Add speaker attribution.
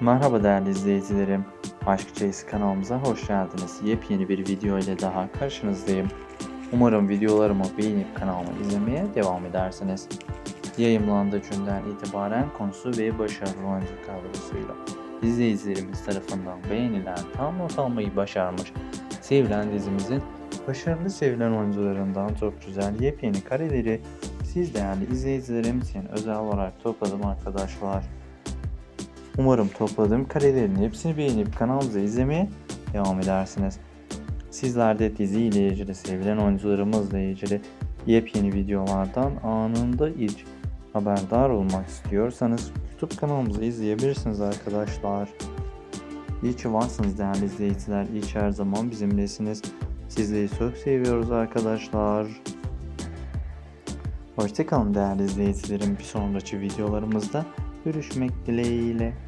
Speaker 1: Merhaba değerli izleyicilerim. Aşk Çayısı kanalımıza hoş geldiniz. Yepyeni bir video ile daha karşınızdayım. Umarım videolarımı beğenip kanalımı izlemeye devam edersiniz. Yayımlandığı günden itibaren konusu ve başarılı oyuncu kadrosuyla izleyicilerimiz tarafından beğenilen tam not almayı başarmış sevilen dizimizin başarılı sevilen oyuncularından çok güzel yepyeni kareleri siz değerli izleyicilerim için özel olarak topladım arkadaşlar. Umarım topladığım karelerin hepsini beğenip kanalımıza izlemeye devam edersiniz. Sizler de dizi ile ilgili sevilen oyuncularımızla ilgili yepyeni videolardan anında ilk haberdar olmak istiyorsanız YouTube kanalımızı izleyebilirsiniz arkadaşlar. İyi ki varsınız değerli izleyiciler. İyi ki her zaman bizimlesiniz. Sizleri çok seviyoruz arkadaşlar. Hoşçakalın değerli izleyicilerim. Bir sonraki videolarımızda görüşmek dileğiyle.